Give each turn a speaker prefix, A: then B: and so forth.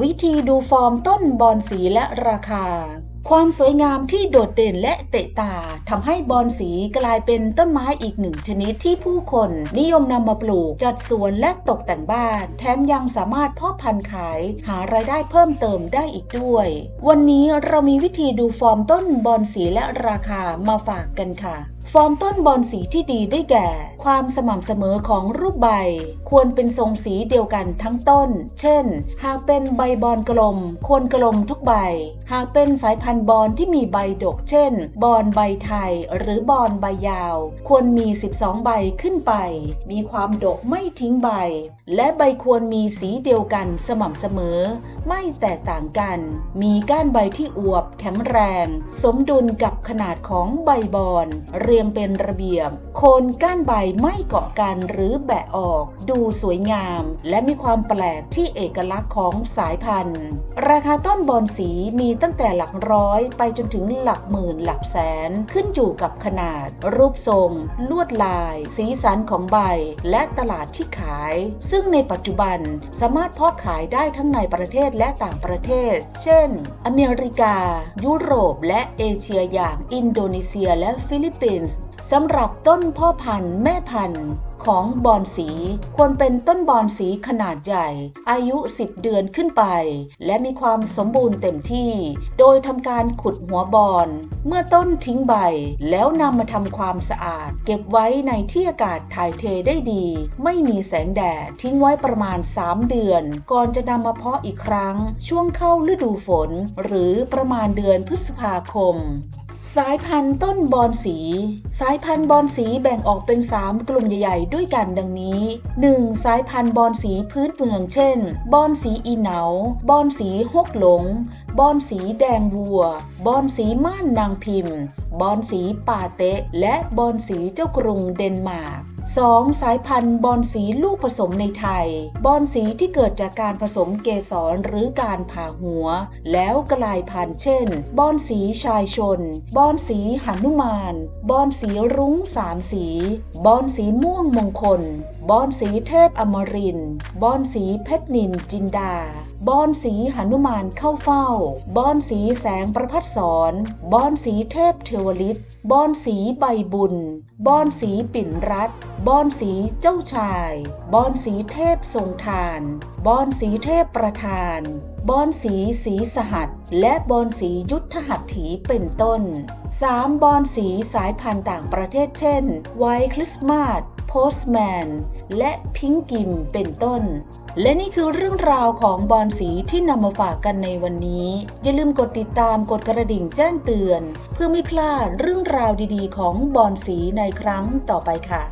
A: วิธีดูฟอร์มต้นบอนสีและราคา ความสวยงามที่โดดเด่นและเตะตาทำให้บอนสีกลายเป็นต้นไม้อีกหนึ่งชนิดที่ผู้คนนิยมนำมาปลูก จัดสวนและตกแต่งบ้าน แถมยังสามารถเพาะพันธุ์ขายหารายได้เพิ่มเติมได้อีกด้วย วันนี้เรามีวิธีดูฟอร์มต้นบอนสีและราคามาฝากกันค่ะ ฟอร์มต้นบอนสีที่ดีได้แก่ ความสม่ำเสมอของรูปใบ ควรเป็นทรงสีเดียวกันทั้งต้น เช่น หากเป็นใบบอนกลม ควรกลมทุกใบ หากเป็นสายพันธุ์บอนที่มีใบดก เช่น บอนใบไทย หรือบอนใบยาว ควรมี 12 ใบขึ้นไป มีความดกไม่ทิ้งใบ และใบควรมีสีเดียวกันสม่ำเสมอ ไม่แตกต่างกัน มีก้านใบที่อวบ แข็งแรง สมดุลกับขนาดของใบบอนเรีียงเป็นระเบียบ โคนก้านใบไม่เกาะกันหรือแบะออก ดูสวยงาม และมีความแปลกที่เอกลักษณ์ของสายพันธุ์ ราคาต้นบอนสีมีตั้งแต่หลักร้อยไปจนถึงหลักหมื่นหลักแสน ขึ้นอยู่กับขนาด รูปทรง ลวดลาย สีสันของใบ และตลาดที่ขาย ซึ่งในปัจจุบันสามารถเพาะขายได้ทั้งในประเทศและต่างประเทศ เช่น อเมริกา ยุโรป และเอเชียอย่างอินโดนีเซียและฟิลิปปินสสำหรับต้นพ่อพันธุ์แม่พันธุ์ของบอนสี ควรเป็นต้นบอนสีขนาดใหญ่ อายุ 10 เดือนขึ้นไป และมีความสมบูรณ์เต็มที่ โดยทำการขุดหัวบอน เมื่อต้นทิ้งใบ แล้วนำมาทำความสะอาด เก็บไว้ในที่อากาศถ่ายเทได้ดี ไม่มีแสงแดดทิ้งไว้ประมาณ 3 เดือน ก่อนจะนำมาเพาะอีกครั้ง ช่วงเข้าฤดูฝน หรือประมาณเดือนพฤษภาคม สายพันธุ์ต้นบอนสี สายพันธุ์บอนสีแบ่งออกเป็น 3 กลุ่มใหญ่ๆ ด้วยกันดังนี้ 1. สายพันธุ์บอนสีพื้นเมืองเช่น บอนสีอีเหนา บอนสีฮกหลง บอนสีแดงวัว บอนสีม่านนางพิมพ์ บอนสีป่าเตะ และบอนสีเจ้ากรุงเดนมาร์ก 2. สายพันธุ์บอนสีลูกผสมในไทย บอนสีที่เกิดจากการผสมเกสรหรือการผ่าหัว แล้วกลายพันธุ์เช่น บอนสีชายชนบอนสีหนุมานบอนสีรุ้งสามสีบอนสีม่วงมงคล บอนสีเทพอมรินทร์บอนสีเพชรนินจินดา บอนสีหนุมานเข้าเฝ้า บอนสีแสงประพัดสอน บอนสีเทพเทวฤทธิ์บอนสีใบบุญ บอนสีปิ่นรัตบอนสีเจ้าชาย บอนสีเทพทรงทาน บอนสีเทพประธาน บอนสีสีสหัส และบอนสียุทธหัตถีเป็นต้น 3. บอนสีสายพันธุ์ต่างประเทศเช่น ไวท์คริสต์มาสโพสแมน และพิงกิมเป็นต้น และนี่คือเรื่องราวของบอนสีที่นำมาฝากกันในวันนี้ อย่าลืมกดติดตามกดกระดิ่งแจ้งเตือน เพื่อไม่พลาดเรื่องราวดีๆ ของบอนสีในครั้งต่อไปค่ะ